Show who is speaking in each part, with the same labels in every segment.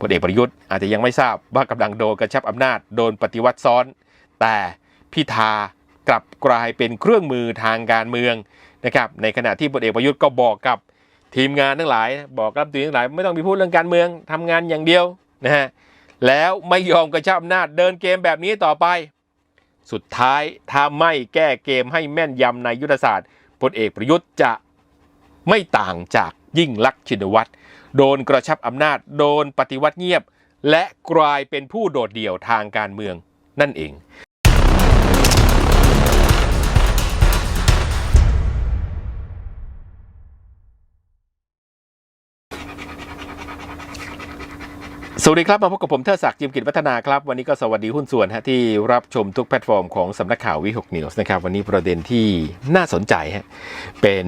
Speaker 1: พลเอกประยุทธ์อาจจะยังไม่ทราบว่ากำลังโดนกระชับอำนาจโดนปฏิวัติซ้อน แต่พิธากลับกลายเป็นเครื่องมือทางการเมืองนะครับในขณะที่พลเอกประยุทธ์ก็บอกกับทีมงานทั้งหลาย บอกกับทีทั้งหลายไม่ต้องไปพูดเรื่องการเมืองทำงานอย่างเดียวนะฮะแล้วไม่ยอมกระชับอำนาจเดินเกมแบบนี้ต่อไป สุดท้ายถ้าไม่แก้เกมให้แม่นยำในยุทธศาสตร์พลเอกประยุทธ์จะไม่ต่างจากยิ่งลักษณ์ชินวัตร โดนกระชับอำนาจ โดนปฏิวัติเงียบ และกลายเป็นผู้โดดเดี่ยวทางการเมืองนั่นเอง สวัสดีครับ มาพบกับผมเทอศักดิ์จิมกิจวัฒนาครับ วันนี้ก็สวัสดีหุ้นส่วนฮะที่รับชมทุกแพลตฟอร์มของสำนักข่าววิหกนิวส์นะครับ วันนี้ประเด็นที่น่าสนใจฮะเป็น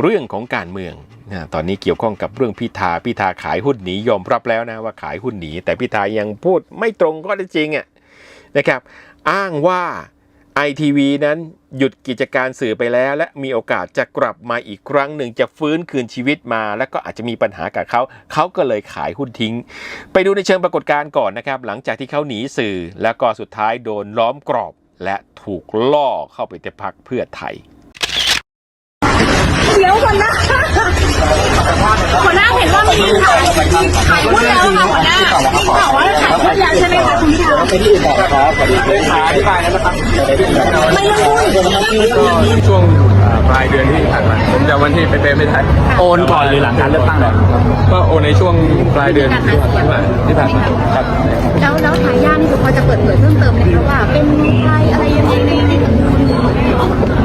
Speaker 1: เรื่องของการเมืองนะตอนนี้เกี่ยวข้องกับเรื่องพิธาพิธาขายหุ้นหนียอมรับแล้วนะว่าขายหุ้นหนีแต่พิธายังพูดไม่ตรงข้อเท็จจริงอะนะครับ อ้างว่า ไอทีวีนั้นหยุดกิจการสื่อไปแล้ว และมีโอกาสจะกลับมาอีกครั้งหนึ่งจะฟื้นคืนชีวิตมา แล้วก็อาจจะมีปัญหากับเขา เขาก็เลยขายหุ้นทิ้ง ไปดูในเชิงปรากฏการณ์ก่อนนะครับ หลังจากที่เขาหนีสื่อ แล้วก็สุดท้ายโดนล้อมกรอบ และถูกล่อเข้าไปที่พักเพื่อไทย
Speaker 2: ดี๋ยวหัวหน้าหัวหน้าเห็นว่ามีขายขายหุ้นแล้วค่ะหัวหน้ามีข่าวว่าขายหุ้นแล้วใช่ไหมคะคุณพิธา
Speaker 3: ไปที่อื่นต่อครับขออธิบายแล้วนะครับ
Speaker 2: ไม่เรื่องหุ้น
Speaker 3: ช่วงปลายเดือนที่ผ่านมาผมจะวันที่ไปเปไม่ทัน
Speaker 4: โอนก่อนหรือหลังการเลือกตั้งเหรอ
Speaker 3: ก็โอนในช่วงปลายเดือนที่ผ่านมาที่ผ่านมาครับ
Speaker 2: แล้วแล้วทายาทนี่คือพอจะเปิดเผยเพิ่มเติมไหมคะว่าเป็นใครอะไรยังไง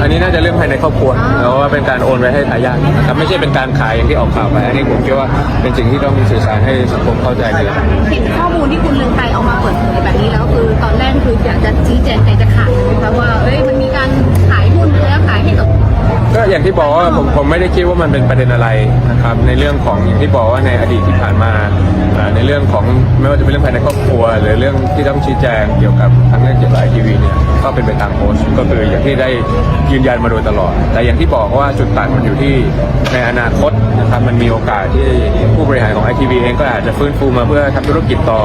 Speaker 3: อันนี้น่าจะเรื่องภายในครอบครัวแล้วว่าเป็นการโอนไว้ให้ทายาทนะครับไม่ใช่เป็นการขายอย่างที่ออกข่าวไป อันนี้ผมคิดว่าเป็นสิ่งที่ต้องมีสื่อสารให้สังคมเข้าใจกัน
Speaker 2: เห็นข้อมูลที่คุณเลืองไกรเอามาเปิดเผยแบบนี้แล้วคือตอนแรกคืออยากจะชี้แจงแต่จะขายนะคะว่าเอ้ยมันมีการขายหุ้นแล้วขายให้กับ
Speaker 3: ก็อย่างที่บอกว่าผมผมไม่ได้คิดว่ามันเป็นประเด็นอะไรนะครับในเรื่องของอย่างที่บอกว่าในอดีตที่ผ่านมาอ่าในเรื่องของไม่ว่าจะเป็นเรื่องภายในครอบครัว หรือเรื่องที่ต้องชี้แจงเกี่ยวกับทั้งเรื่องเกี่ยวกับไอทีวีเนี่ยก็เป็นไปตามโพสต์ก็คืออย่างที่ได้ยืนยันมาโดยตลอด แต่อย่างที่บอกว่าจุดตัดมันอยู่ที่ในอนาคต ครับมันมีโอกาสที่ผู้บริหารของไอทีวีเองก็อาจจะฟื้นฟูมาเพื่อทำธุรกิจต่อ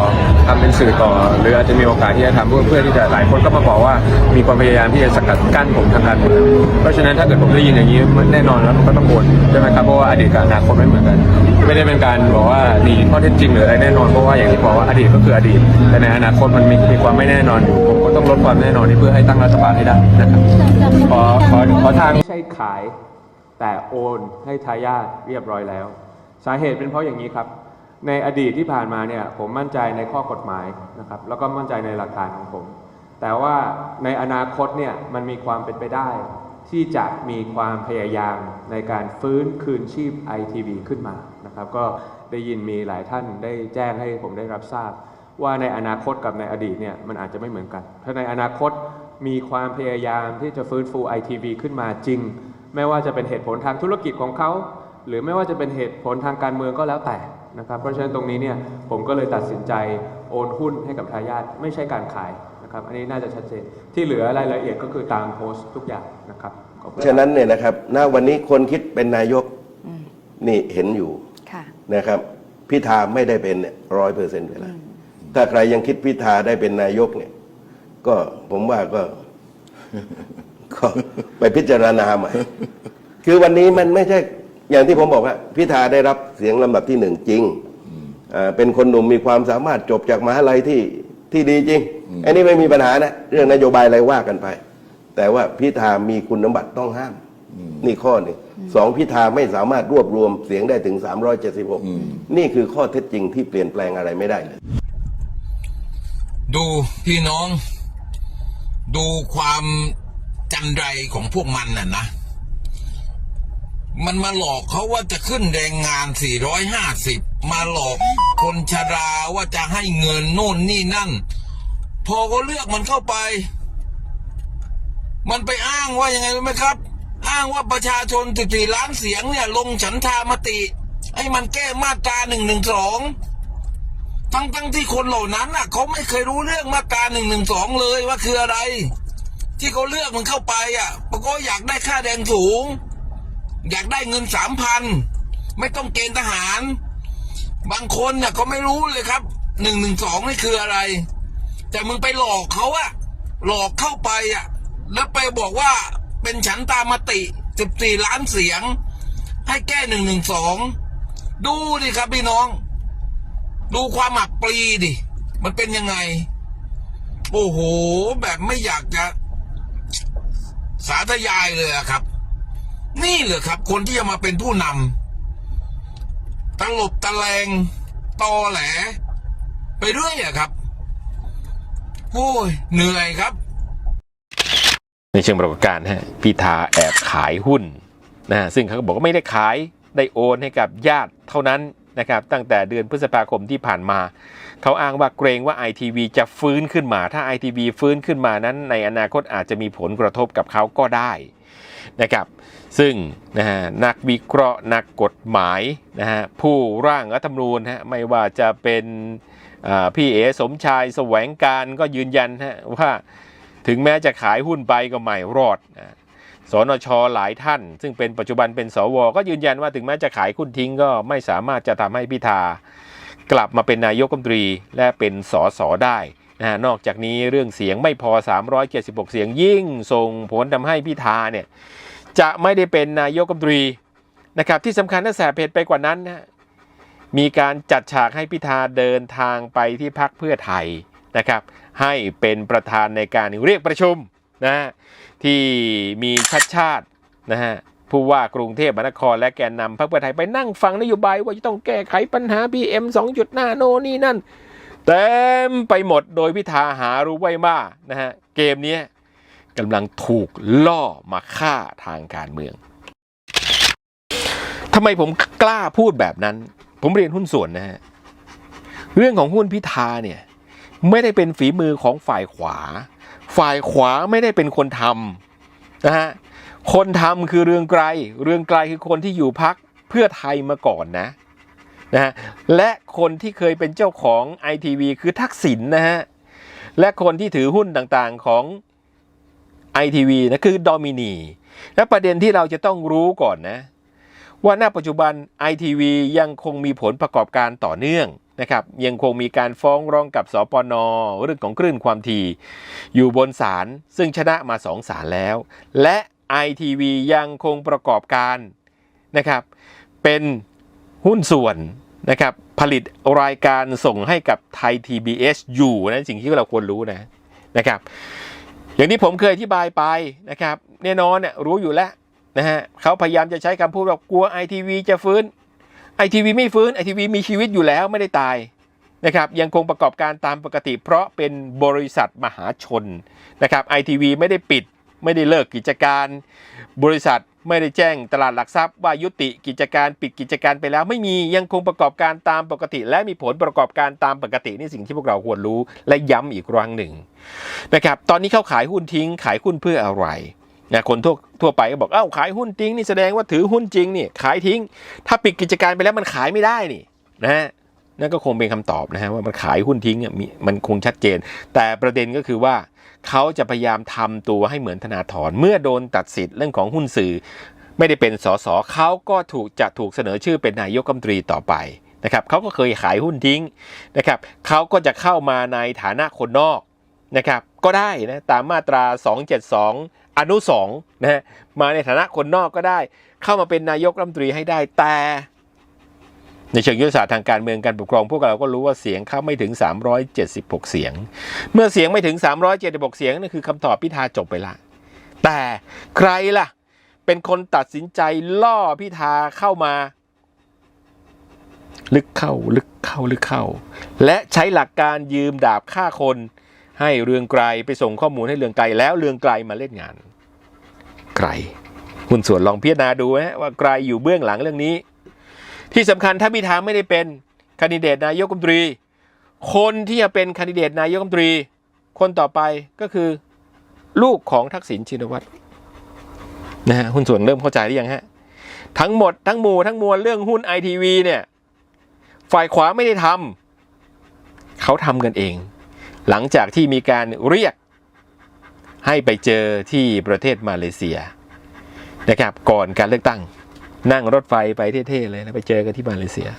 Speaker 3: ทำเป็นสื่อต่อ หรืออาจจะมีโอกาสที่จะทำเพื่อเพื่อที่จะหลายคนก็มาบอกว่ามีความพยายามที่จะสกัดกั้นผมทางการเมืองเพราะฉะนั้นถ้าเกิดผมได้ยินอย่างนี้มันแน่นอนแล้วมันก็ต้องโอนใช่ไหมครับเพราะว่าอดีตกับอนาคตไม่เหมือนกัน ไม่ได้เป็นการบอกว่าหนีข้อเท็จจริงหรืออะไรแน่นอนเพราะว่าอย่างที่บอกว่าอดีตก็คืออดีต แต่ในอนาคตมันมีมีความไม่แน่นอนอยู่ผมก็ต้องลดความแน่นอนนี้เพื่อให้ตั้งรัฐบาลให้ได้นะครับขอขอขอทางไม่ใช่ขาย แต่โอนให้ทายาทเรียบร้อยแล้ว สาเหตุเป็นเพราะอย่างนี้ครับ ในอดีตที่ผ่านมาเนี่ยผมมั่นใจในข้อกฎหมายนะครับแล้วก็มั่นใจในหลักฐานของผม แต่ว่าในอนาคตเนี่ยมันมีความเป็นไปได้ ที่จะมีความพยายามในการฟื้นคืนชีพ ITV ขึ้นมานะครับก็ได้ยินมีหลายท่านได้แจ้งให้ผมได้รับทราบ ว่าในอนาคตกับในอดีตเนี่ยมันอาจจะไม่เหมือนกัน ถ้าในอนาคตมีความพยายามที่จะฟื้นฟู ITV ขึ้นมาจริง ไม่ว่าจะเป็นเหตุผลทางธุรกิจของเขา หรือไม่ว่าจะเป็นเหตุผลทางการเมืองก็แล้วแต่นะครับ เพราะฉะนั้นตรงนี้เนี่ยผมก็เลยตัดสินใจโอนหุ้นให้กับทายาทไม่ใช่การขายนะครับอันนี้น่าจะชัดเจนที่เหลือรายละเอียดก็คือตามโพสต์ทุกอย่างนะครับขอบคุณ
Speaker 5: ฉะนั้นเนี่ยนะครับณวันนี้คนคิดเป็นนายกนี่เห็นอยู่
Speaker 2: ค่ะ
Speaker 5: นะครับพิธาไม่ได้เป็นร้อยเปอร์เซ็นต์ไปแล้วถ้าใครยังคิดพิธาได้เป็นนายกเนี่ย ก็ผมว่าก็ก็ ไปพิจารณาใหม่ คือวันนี้มันไม่ใช่อย่างที่ผมบอกว่าพิธาได้รับเสียงลำดับที่หนึ่งจริงอ่าเป็นคนหนุ่มมีความสามารถจบจากมหาลัยที่ที่ดีจริง อันนี้ไม่มีปัญหานะ เรื่องนโยบายอะไรว่ากันไป แต่ว่าพิธามีคุณสมบัติต้องห้าม นี่ข้อหนึ่งสองพิธาไม่สามารถรวบรวมเสียงได้ถึง 376 นี่คือข้อเท็จจริงที่เปลี่ยนแปลงอะไรไม่ได้เลย
Speaker 6: ดูพี่น้อง ดูความ จันไรของพวกมันน่ะนะ มันมาหลอกเขาว่าจะขึ้นแรงงาน 450 มาหลอกคนชราว่าจะให้เงินโน่นนี่นั่น พอเขาเลือกมันเข้าไป มันไปอ้างว่ายังไงรู้ไหมครับ อ้างว่าประชาชน 14 ล้านเสียงเนี่ย ลงฉันทามติ ให้มันแก้มาตรา1นึทั้งทั้งที่คนเหล่านั้นน่ะเขาไม่เคยรู้เรื่องมาตราหนึ่งหนึ่งสองเลยว่าคืออะไร ที่เขาเลือกมันเข้าไปอะเพราะเขาอยากได้ค่าแรงสูง อยากได้เงินสามพันไม่ต้องเกณฑ์ทหาร บางคนเนี่ยก็ไม่รู้เลยครับหนึ่งหนึ่งสองนี่คืออะไร แต่มึงไปหลอกเขาอะหลอกเข้าไปอะแล้วไปบอกว่าเป็นฉันตามมติสิบสี่ล้านเสียง ให้แก้หนึ่งหนึ่งสองดูดิครับพี่น้อง ดูความหมักปลีดิ มันเป็นยังไง โอ้โห แบบไม่อยากจะ สาธยายเลยอะครับ นี่เหรอครับ คนที่จะมาเป็นผู้นำตลบตะแลงตอแหล ไปเรื่อยอะครับโอ้ยเหนื่อยครับ
Speaker 1: ในเชิงปรากฏการณ์ฮะพิธาแอบขายหุ้นนะซึ่งเขาก็บอกว่าไม่ได้ขายได้โอนให้กับญาติเท่านั้นนะครับ ตั้งแต่เดือนพฤษภาคมที่ผ่านมา เขาอ้างว่าเกรงว่า ITV จะฟื้นขึ้นมา ถ้า ITV ฟื้นขึ้นมานั้น ในอนาคตอาจจะมีผลกระทบกับเขาก็ได้นะครับ ซึ่งนะฮะนักวิเคราะห์นักกฎหมายนะฮะผู้ร่างรัฐธรรมนูญฮะไม่ว่าจะเป็นพี่เอสมชายแสวงการก็ยืนยันฮะว่าถึงแม้จะขายหุ้นไปก็ไม่รอดนะสนชหลายท่าน ซึ่งเป็นปัจจุบันเป็นสว ก็ยืนยันว่าถึงแม้จะขายหุ้นทิ้งก็ไม่สามารถจะทำให้พิธา กลับมาเป็นนายกรัฐมนตรีและเป็นสสได้นะฮะนอกจากนี้เรื่องเสียงไม่พอ 376 เสียงยิ่งส่งผลทำให้พิธาเนี่ยจะไม่ได้เป็นนายกรัฐมนตรีนะครับที่สำคัญน่าแสบเพจไปกว่านั้นนะมีการจัดฉากให้พิธาเดินทางไปที่พักเพื่อไทยนะครับให้เป็นประธานในการเรียกประชุมนะฮะที่มีชัดชาตินะฮะ ผู้ว่ากรุงเทพมหานครและแกนนำพรรคเพื่อไทยไปนั่งฟังนโยบายว่าจะต้องแก้ไขปัญหา PM 2.5 โนนนี่นั่นเต็มไปหมดโดยพิธาหารู้ไว้ว่านะฮะเกมนี้กำลังถูกล่อมาฆ่าทางการเมืองทำไมผมกล้าพูดแบบนั้น ผมเรียนหุ้นส่วนนะฮะเรื่องของหุ้นพิธาเนี่ยไม่ได้เป็นฝีมือของฝ่ายขวา ฝ่ายขวาไม่ได้เป็นคนทำนะฮะ คนทำคือเรืองไกรเรืองไกรคือคนที่อยู่พักเพื่อไทยมาก่อนนะนะฮะและคนที่เคยเป็นเจ้าของ ITV คือทักษิณนะฮะและคนที่ถือหุ้นต่างๆของ ITV นะคือดอมินีและประเด็นที่เราจะต้องรู้ก่อนนะ ว่าณปัจจุบัน ITV ยังคงมีผลประกอบการต่อเนื่องนะครับยังคงมีการฟ้องร้องกับสปนเรื่องของคลื่นความถี่อยู่บนศาลซึ่งชนะมาสองศาลแล้ว และ ITV ยังคงประกอบการนะครับเป็นหุ้นส่วนนะครับผลิตรายการส่งให้กับไทย TBS อยู่นะสิ่งที่เราควรรู้นะนะครับอย่างที่ผมเคยอธิบายไปนะครับแน่นอนเนี่ยรู้อยู่แล้วนะฮะเขาพยายามจะใช้คำพูดว่ากลัว ITV จะฟื้น ITV ไม่ฟื้น ITV มีชีวิตอยู่แล้วไม่ได้ตายนะครับยังคงประกอบการตามปกติเพราะเป็นบริษัทมหาชนนะครับ ITV ไม่ได้ปิด ไม่ได้เลิกกิจการ บริษัทไม่ได้แจ้งตลาดหลักทรัพย์ว่ายุติกิจการปิดกิจการไปแล้วไม่มียังคงประกอบการตามปกติ และมีผลประกอบการตามปกตินี่สิ่งที่พวกเราควรรู้และย้ำอีกครั้งหนึ่งนะครับตอนนี้เขาขายหุ้นทิ้ง ขายหุ้นเพื่ออะไรนะคนทั่วทั่วไปก็บอกเอ้าขายหุ้นทิ้งนี่แสดงว่าถือหุ้นจริงนี่ขายทิ้ง ถ้าปิดกิจการไปแล้วมันขายไม่ได้นี่นะฮะนั่นก็คงเป็นคำตอบนะฮะว่ามันขายหุ้นทิ้งเนี่ยมันคงชัดเจน แต่ประเด็นก็คือว่า เขาจะพยายามทำตัวให้เหมือนธนาธรเมื่อโดนตัดสิทธิ์เรื่องของหุ้นสื่อ ไม่ได้เป็นสสเขาก็ถูกจะถูกเสนอชื่อเป็นนายกรัฐมนตรีต่อไปนะครับเขาก็เคยขายหุ้นทิ้งนะครับเขาก็จะเข้ามาในฐานะคนนอกนะครับก็ได้นะตามมาตรา 272 อนุ2นะฮะมาในฐานะคนนอกก็ได้ เข้ามาเป็นนายกรัฐมนตรีให้ได้แต่ ในเชิงยุทธศาสตร์ทางการเมืองการปกครองพวกเราก็รู้ว่าเสียงเข้าไม่ถึง 376 เสียง เมื่อเสียงไม่ถึง 376 เสียงนั่นคือคำตอบพิธาจบไปละ แต่ใครล่ะ เป็นคนตัดสินใจล่อพิธาเข้ามา ลึกเข้าลึกเข้าลึกเข้า และใช้หลักการยืมดาบฆ่าคน ให้เรืองไกรไปส่งข้อมูลให้เรืองไกรแล้วเรืองไกรมาเล่นงาน ไกรคุณส่วนลองพิจารณาดูนะว่าไกรอยู่เบื้องหลังเรื่องนี้ ที่สำคัญถ้าพิธาไม่ได้เป็นคนดิเดตนายกรัฐมนตรี คนที่จะเป็นคนดิเดตนายกรัฐมนตรี คนต่อไปก็คือลูกของทักษิณชินวัตรนะฮะหุ้นส่วนเริ่มเข้าใจหรือยังฮะ ทั้งหมดทั้งมูทั้งมวลเรื่องหุ้นไอทีวีเนี่ย ฝ่ายขวาไม่ได้ทำเขาทำกันเอง หลังจากที่มีการเรียกให้ไปเจอที่ประเทศมาเลเซียนะครับก่อนการเลือกตั้ง นั่งรถไฟไปเท่ๆเลยแล้วไปเจอกันที่มาเลเซีย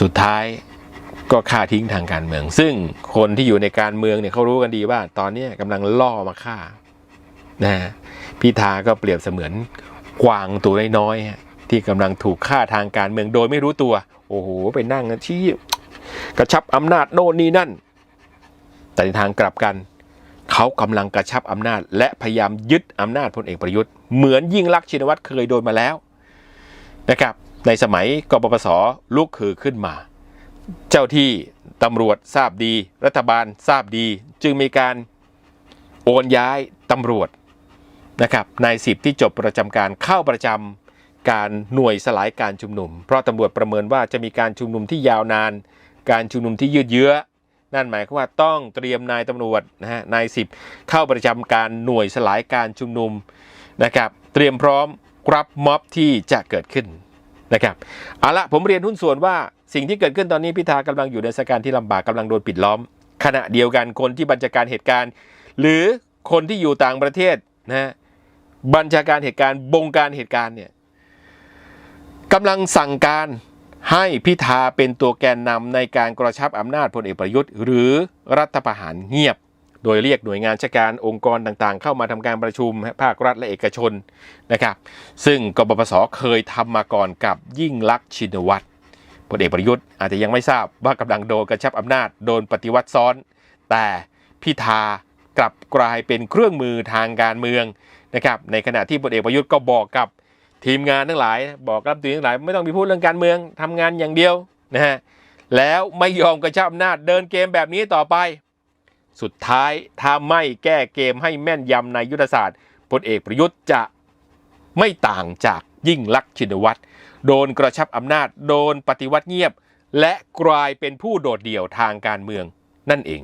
Speaker 1: สุดท้ายก็ฆ่าทิ้งทางการเมือง ซึ่งคนที่อยู่ในการเมืองเนี่ยเขารู้กันดีว่า ตอนนี้กำลังล่อมาฆ่านะฮะพิธาก็เปรียบเสมือนกวางตัวน้อยๆที่กำลังถูกฆ่าทางการเมืองโดยไม่รู้ตัว โอ้โหไปนั่งชี้กระชับอำนาจโน่นนี่นั่น แต่ในทางกลับกัน เขากำลังกระชับอำนาจ และพยายามยึดอำนาจพลเอกประยุทธ์ เหมือนยิ่งลักษณ์ชินวัตรเคยโดนมาแล้วนะครับ ในสมัยกบปสลุกคือขึ้นมา เจ้าที่ตำรวจทราบดี รัฐบาลทราบดี จึงมีการโอนย้ายตำรวจนะครับนายสิบที่จบประจำการเข้าประจำการหน่วยสลายการชุมนุม เพราะตำรวจประเมินว่าจะมีการชุมนุมที่ยาวนาน การชุมนุมที่ยืดเยื้อ นั่นหมายความว่าต้องเตรียมนายตำรวจนะฮะนายสิบเข้าประจำการหน่วยสลายการชุมนุมนะครับเตรียมพร้อมรับม็อบที่จะเกิดขึ้นนะครับเอาละผมเรียนหุ้นส่วนว่าสิ่งที่เกิดขึ้นตอนนี้พิธากำลังอยู่ในสถานการณ์ที่ลำบากกำลังโดนปิดล้อม ขณะเดียวกันคนที่บัญชาการเหตุการณ์ หรือคนที่อยู่ต่างประเทศนะฮะบัญชาการเหตุการณ์บงการเหตุการณ์เนี่ยกำลังสั่งการ ให้พิธาเป็นตัวแกนนำในการกระชับอำนาจพลเอกประยุทธ์ หรือรัฐประหารเงียบ โดยเรียกหน่วยงานราชการองค์กรต่างๆ เข้ามาทำการประชุมภาครัฐและเอกชนนะครับ ซึ่งกบปสเคยทำมาก่อนกับยิ่งลักษณ์ชินวัตรพลเอกประยุทธ์อาจจะยังไม่ทราบว่ากำลังโดนกระชับอำนาจโดนปฏิวัติซ้อน แต่พิธากลับกลายเป็นเครื่องมือทางการเมืองนะครับในขณะที่พลเอกประยุทธ์ก็บอกกับ ทีมงานทั้งหลาย บอกกับทีทั้งหลาย ไม่ต้องมีพูดเรื่องการเมืองทำงานอย่างเดียวนะฮะแล้วไม่ยอมกระชับอำนาจเดินเกมแบบนี้ต่อไป สุดท้ายถ้าไม่แก้เกมให้แม่นยำในยุทธศาสตร์พลเอกประยุทธ์จะไม่ต่างจากยิ่งลักษณ์ชินวัตรโดนกระชับอำนาจ โดนปฏิวัติเงียบ และกลายเป็นผู้โดดเดี่ยวทางการเมือง นั่นเอง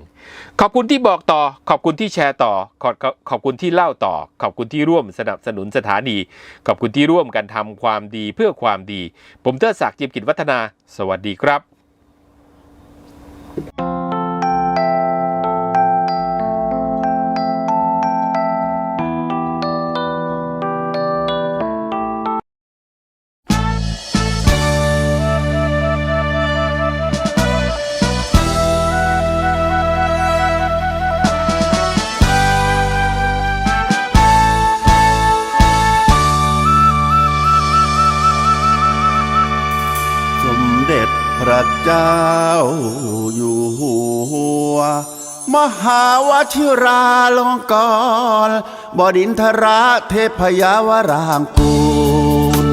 Speaker 1: ขอบคุณที่บอกต่อ ขอบคุณที่แชร์ต่อ ขอบขอบคุณที่เล่าต่อ ขอบคุณที่ร่วมสนับสนุนสถานี ขอบคุณที่ร่วมกันทำความดีเพื่อความดี ผมเทิดศักดิ์จิมกิจวัฒนา สวัสดีครับ
Speaker 7: ส หาวชิราลงกรณ์บดินทราเทพยาวรางกูล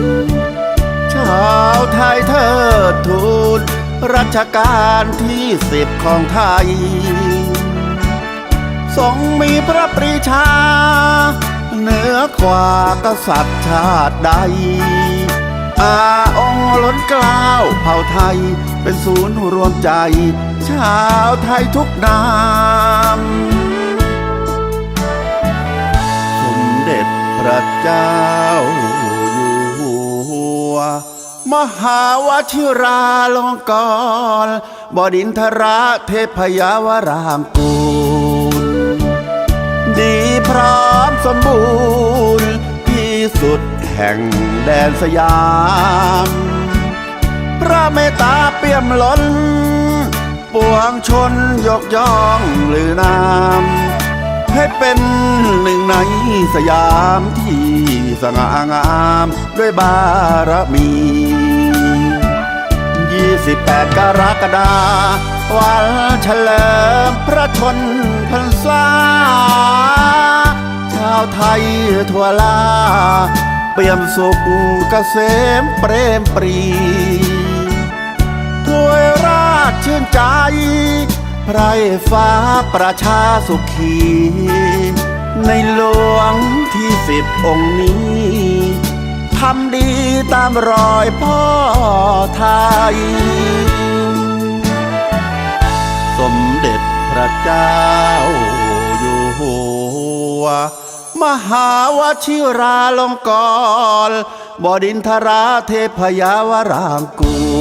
Speaker 7: ชาวไทยเทิดทูนรัชกาลที่สิบของไทย ทรงมีพระปรีชา เหนือกว่ากษัตริย์ชาติใด อาองค์ล้นเกล้าวเผ่าไทยเป็นศูนย์รวมใจ ชาวไทยทุกนามสมเด็จพระเจ้าอยู่หัว มหาวชิราลงกรณ์บดินทราเทพยาวรางกูล ดีพร้อมสมบูรณ์ที่สุดแห่งแดนสยาม พระเมตตาเปี่ยมล้น ปวงชนยกย่องลือนามให้เป็นหนึ่งในสยามที่สง่างามด้วยบารมี 28 กรกฎาวันเฉลิมพระชนพรรษา ชาวไทยทั่วลา เปี่ยมสุขเกษมเปรมปรี ด้วยราชชื่นใจไพรฟ้าประชาสุขี ในหลวงที่สิบองค์นี้ทำดีตามรอยพ่อไทย สมเด็จพระเจ้าอยู่หัว มหาวชิราลงกรบดินทราเทพยาวรางกูล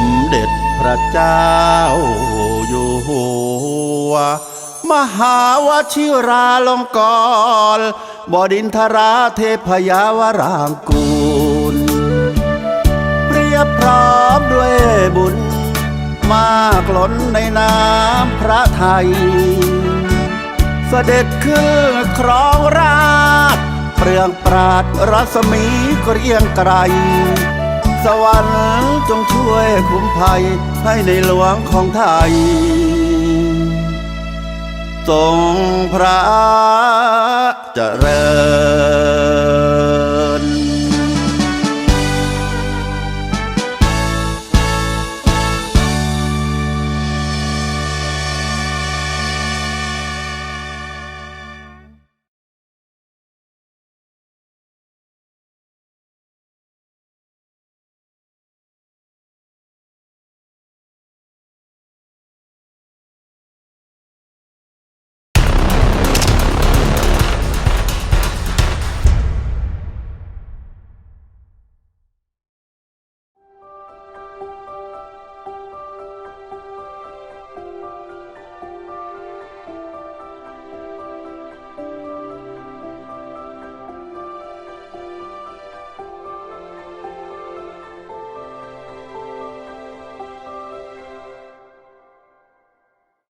Speaker 7: มเด็จพระเจ้าอยู่หัว มหาวชิราลงกรณ์บดินทราเทพยาวรางกูล เปรียบพร้อมด้วยบุญ มากล้นในน้ำพระไทย เสด็จขึ้นครองราชเปลืองปราดรัศมีเกรียงไกรสวรรค์ จงช่วยคุ้มภัยให้ในหลวงของไทยทรงพระเจริญ